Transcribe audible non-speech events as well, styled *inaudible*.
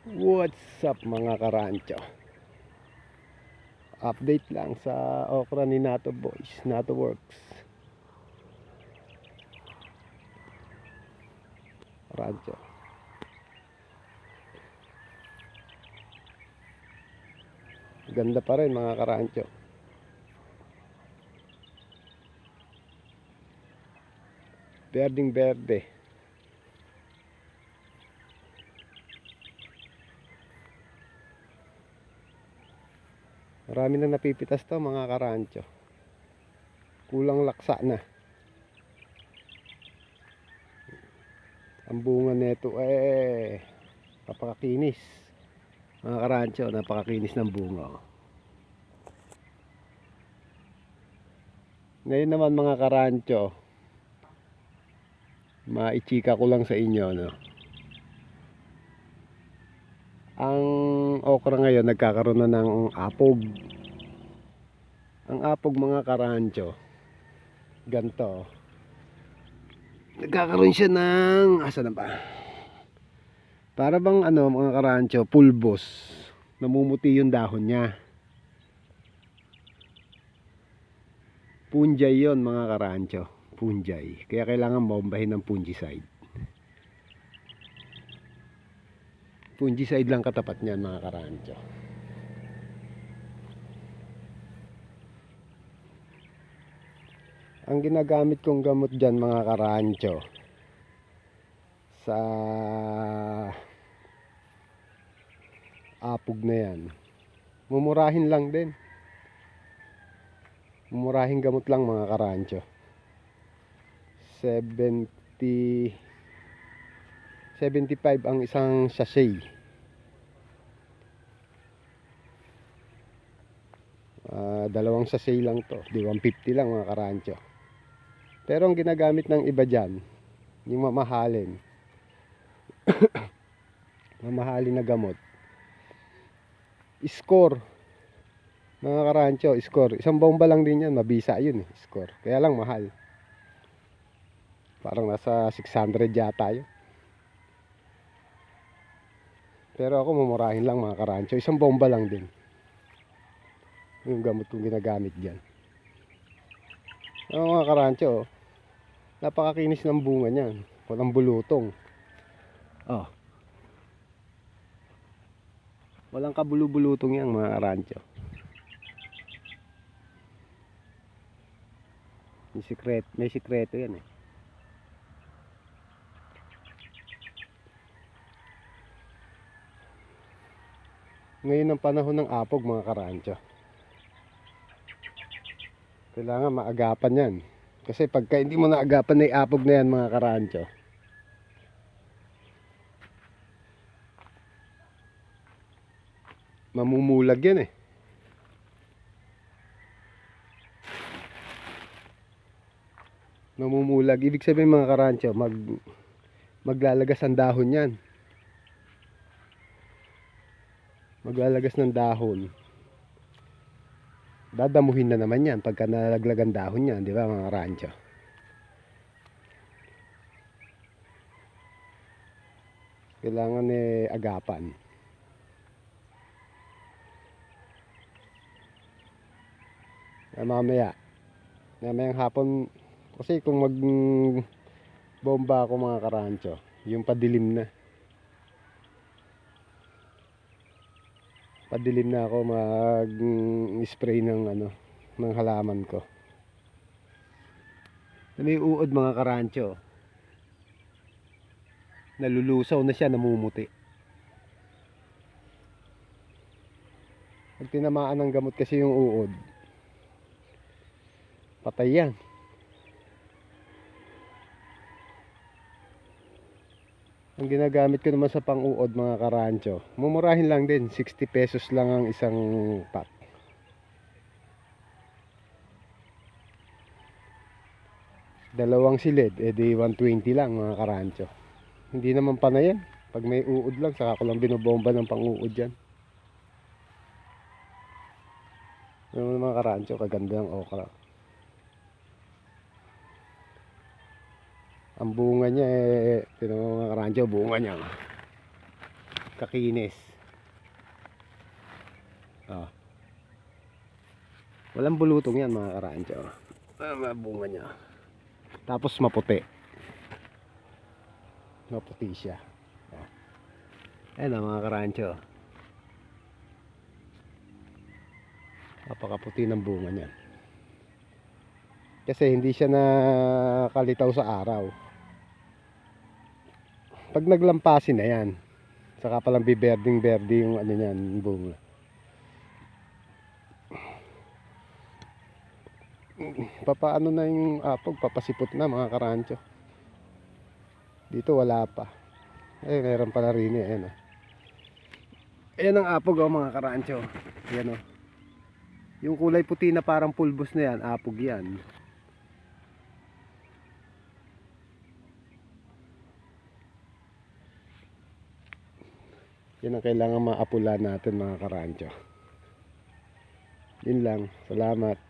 What's up mga karancho? Update lang sa okra ni Nato Boys, Nato Works. Rancho. Ganda pa rin mga karancho. Berding berde. Marami na napipitas to mga karancho. Kulang laksa na. Ang bunga nito eh napakakinis. Mga karancho, napakakinis ng bunga. oh. Ngayon naman mga karancho, maichika ko lang sa inyo no. Ang okra ngayon nagkakaroon na ng apog. Ang apog mga karancho, ganto. Nagkakaroon siya ng asa na ba? Para bang ano mga karancho, pulbos. Namumuti yung dahon niya. Punjay yon mga karancho. Punjay. Kaya kailangan bombahin ng fungicide. Fungicide lang katapat niyan mga karancho. Ang ginagamit kong gamot dyan mga karancho sa apog na yan. Mumurahin lang din. Mumurahing gamot lang mga karancho. 70 75 ang isang sachet. Ah, dalawang sachet lang to. Di 150 lang mga karancho. Pero ang ginagamit ng iba dyan, yung mamahalin. *coughs* mamahalin na gamot. Score. Mga karancho, score. Isang bomba lang din yan, mabisa yun eh, score. Kaya lang mahal. Parang nasa 600 yata yun. Pero ako mumurahin lang mga karancho. Isang bomba lang din. Yung gamot kong ginagamit dyan. Ang mga karancho, napakakinis ng bunga niyan. Walang bulutong. Oh. Walang kabulubulutong yan mga karancho. May sikret, may sikreto yan eh. Ngayon ang panahon ng apog mga karancho. Kailangan maagapan yan. Kasi pagka hindi mo naagapan na yung apog na yan mga karancho. Mamumulag yan eh. Mamumulag. Ibig sabihin mga karancho, mag, maglalagas ang dahon yan. Maglalagas ng dahon. Dadamuhin na naman yan pagka nalaglagan dahon yan, di ba mga rancho? Kailangan eh agapan. Eh, mamaya, mamayang hapon, kasi kung mag bomba ako mga karancho, yung padilim na. Padilim na ako mag-spray ng ano ng halaman ko. May uod mga karancho. Nalulusaw na siya, namumuti. Pag tinamaan ng gamot kasi yung uod, patay yan. Ang ginagamit ko naman sa pang-uod mga karancho, mumurahin lang din, 60 pesos lang ang isang pack. Dalawang silid, edi 120 lang mga karancho. Hindi naman pa na yan. Pag may uod lang, saka ko lang binobomba ng pang-uod yan. Yung mga karancho, kaganda ng okra. Ang bunga niya eh, tinan mo mga karancho, bunga niya. kakinis. Oh. Walang bulutong yan mga karancho. Ah, bunga niya. Tapos maputi. Maputi siya. Oh. Ayan ang mga karancho. Napakaputi ng bunga niya. Kasi hindi siya nakalitaw sa araw. Pag naglampasin na yan, saka palang biberding-berding yung ano niyan, yung bunga. Papaano na yung apog, papasipot na mga karancho. Dito wala pa. Ay, meron pala rin eh. Ayan, oh. Ayan ang apog oh, mga karancho. Ayan oh. Yung kulay puti na parang pulbos na yan, apog yan. Yan ang kailangan maapula natin mga karancho. Yun lang. Salamat.